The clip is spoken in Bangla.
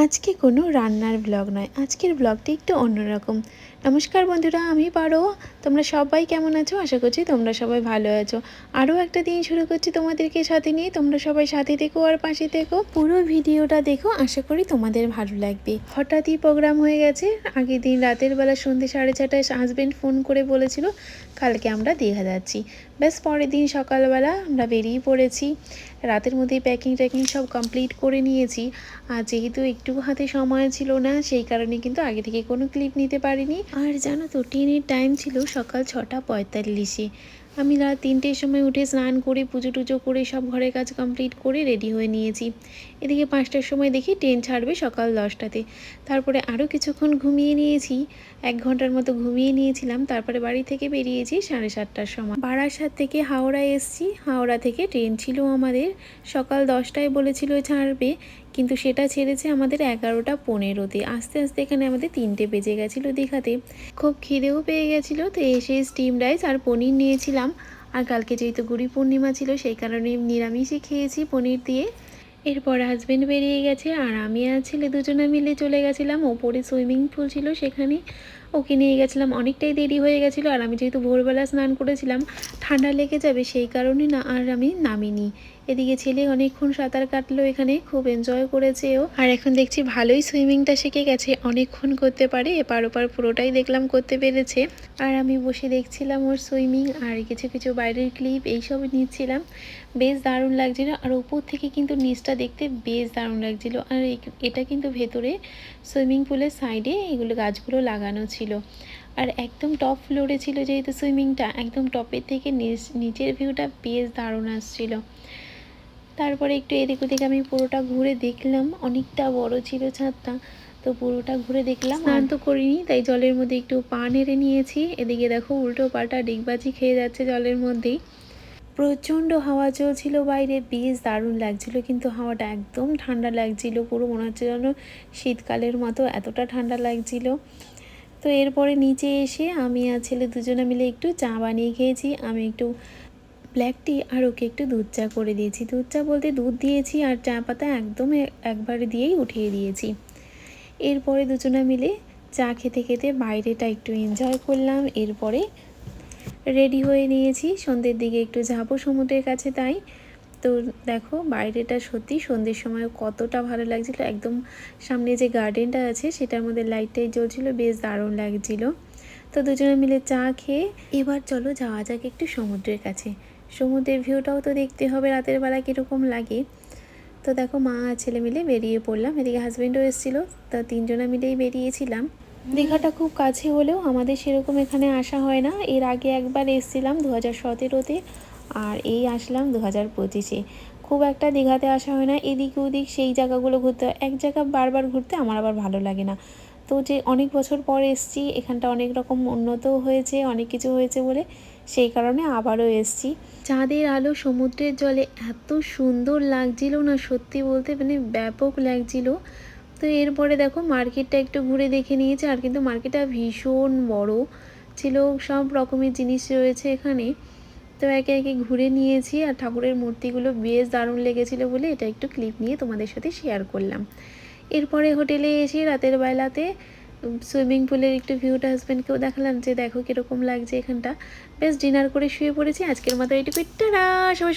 আজকে কোনো রান্নার ব্লগ নয়। আজকের ব্লগটি একটু অন্যরকম। নমস্কার বন্ধুরা, আমি পারো। তোমরা সবাই কেমন আছো? আশা করছি তোমরা সবাই ভালো আছো। আরও একটা দিন শুরু করছি তোমাদেরকে সাথে নিয়ে। তোমরা সবাই সাথে থেকো আর পাশে থেকো। পুরো ভিডিওটা দেখো, আশা করি তোমাদের ভালো লাগবে। হঠাৎই প্রোগ্রাম হয়ে গেছে। আগের দিন রাতের বেলা সন্ধ্যে সাড়ে ছটায় হাজব্যান্ড ফোন করে বলেছিল, কালকে আমরা দীঘা যাচ্ছি। ব্যাস, পরের দিন সকালবেলা আমরা বেরিয়ে পড়েছি। রাতের মধ্যেই প্যাকিং ট্যাকিং সব কমপ্লিট করে নিয়েছি। আর যেহেতু একটু হাতে সময় ছিল না, সেই কারণে কিন্তু আগে থেকে কোনো ক্লিপ নিতে পারিনি। আর জানো তো ট্রেনের টাইম ছিল সকাল ছটা পঁয়তাল্লিশে। আমি রাত তিনটের সময় উঠে স্নান করে, পুজো টুজো করে সব ঘরের কাজ কমপ্লিট করে রেডি হয়ে নিয়েছি। এদিকে পাঁচটার সময় দেখি ট্রেন ছাড়বে সকাল দশটাতে। তারপরে আরও কিছুক্ষণ ঘুমিয়ে নিয়েছি, এক ঘণ্টার মতো ঘুমিয়ে নিয়েছিলাম। তারপরে বাড়ি থেকে বেরিয়েছি সাড়ে সাতটার সময়। বারাসাত থেকে হাওড়া এসছি। হাওড়া থেকে ট্রেন ছিল আমাদের। সকাল দশটায় বলেছিল ছাড়বে, কিন্তু সেটা ছেড়েছে আমাদের এগারোটা পনেরোতে। আস্তে আস্তে এখানে আমাদের তিনটে বেজে গেছিল দীঘাতে। খুব খিদেও পেয়ে গেছিল, তো এসে স্টিম রাইস আর পনির নিয়েছিলাম। আর কালকে যেহেতু গুড়ি পূর্ণিমা ছিল, সেই কারণে নিরামিষই খেয়েছি পনির দিয়ে। এরপর হাজব্যান্ড বেরিয়ে গেছে আর আমি আর ছেলে দুজনে মিলে চলে গেছিলাম। ওপরে সুইমিং পুল ছিল সেখানে। ওকে নিয়ে গেছিলাম। অনেকটাই দেরি হয়ে গেছিল আর আমি যেহেতু ভোরবেলা স্নান করেছিলাম, ঠান্ডা লেগে যাবে সেই কারণে না আর আমি নামিনি। এদিকে ছেলে অনেকক্ষণ সাঁতার কাটলো এখানে, খুব এনজয় করেছে ও আর এখন দেখছি ভালোই সুইমিংটা শিখে গেছে, অনেকক্ষণ করতে পারে, এপার ওপার পুরোটাই দেখলাম করতে পেরেছে। আর আমি বসে দেখছিলাম ওর সুইমিং আর কিছু কিছু বাইরের ক্লিপ এইসব নিচ্ছিলাম। বেশ দারুণ লাগছিল আর উপর থেকে কিন্তু নিচটা দেখতে বেশ দারুণ লাগছিল। আর এটা কিন্তু ভেতরে সুইমিং পুলের সাইডে এগুলো গাছগুলো লাগানো ছিল। আর একদম টপ ফ্লোরে ছিল যেহেতু সুইমিংটা একদম টপের থেকে নিচ, নিচের ভিউটা বেশ দারুণ আসছিল। তারপরে একটু এদিক ওদিক আমি পুরোটা ঘুরে দেখলাম, অনেকটা বড় ছিল ছাদটা, তো পুরোটা ঘুরে দেখলাম স্নান তো করিনি, তাই জলের মধ্যে একটু পা নেড়ে নিয়েছি। এদিকে দেখো উল্টো পাটা ডিগবাজি খেয়ে যাচ্ছে জলের মধ্যেই। প্রচণ্ড হাওয়া চলছিল বাইরে, বেশ দারুণ লাগছিল, কিন্তু হাওয়াটা একদম ঠান্ডা লাগছিল, পুরো মনে হচ্ছে যেন শীতকালের মতো এতটা ঠান্ডা লাগছিল। তো এরপরে নিচে এসে আমি আর ছেলে দুজনে মিলে একটু চা বানিয়ে খেয়েছি। আমি একটু ব্ল্যাক টি আর ওকে একটু দুধ চা করে দিয়েছি। দুধ চা বলতে দুধ দিয়েছি আর চা পাতা একদম একবার দিয়েই উঠিয়ে দিয়েছি। এরপরে দুজনে মিলে চা খেতে খেতে বাইরেটা একটু এনজয় করলাম। এরপরে রেডি হয়ে নিয়েছি। সন্ধ্যের দিকে একটু যাব সমুদ্রের কাছে তাই। তো দেখো বাইরেটা সত্যি সন্ধ্যের সময় কতটা ভালো লাগছিল। একদম সামনে যে গার্ডেনটা আছে সেটার মধ্যে লাইটটাই জ্বলছিল, বেশ দারুণ লাগছিল। তো দুজনে মিলে চা খেয়ে এবার চলো যাওয়া যাক একটু সমুদ্রের কাছে। সমুদ্রের ভিউটাও তো দেখতে হবে, রাতের বেলা কীরকম লাগে। তো দেখো মা ছেলে মিলে বেরিয়ে পড়লাম, এদিকে হাজব্যান্ডও এসেছিল, তো তিনজনা মিলেই বেরিয়েছিলাম। দীঘাটা খুব কাছে হলেও আমাদের সেরকম এখানে আসা হয় না। এর আগে একবার এসেছিলাম দু হাজার সতেরোতে। আর এই আসলাম দু হাজার পঁচিশে। খুব একটা দীঘাতে আসা হয় না, এদিক ওদিক সেই জায়গাগুলো ঘুরতে হয়। এক জায়গা বারবার ঘুরতে আমার আবার ভালো লাগে না। তো যে অনেক বছর পর এসছি, এখানটা অনেক রকম উন্নতও হয়েছে, অনেক কিছু হয়েছে বলে সেই কারণে আবারও এসছি। চাঁদের আলো সমুদ্রের জলে এত সুন্দর লাগছিল না, সত্যি বলতে মানে ব্যাপক লাগছিল। তো এরপরে দেখো মার্কেটটা একটু ঘুরে দেখে নিয়েছে, আর কিন্তু মার্কেটটা ভীষণ বড়। ছিল সব রকমের জিনিস রয়েছে এখানে। তো একে একে ঘুরে নিয়েছি আর ঠাকুরের মূর্তিগুলো বেশ দারুণ লেগেছিল বলে এটা একটু ক্লিপ নিয়ে তোমাদের সাথে শেয়ার করলাম। এরপরে হোটেলে এসে রাতের বেলাতে সুইমিং পুলের একটু ভিউটা হাজব্যান্ডকেও দেখালাম যে দেখো কীরকম লাগছে এখানটা। বেশ ডিনার করে শুয়ে পড়েছি, আজকের মতো এইটুকু টাটা! সবাই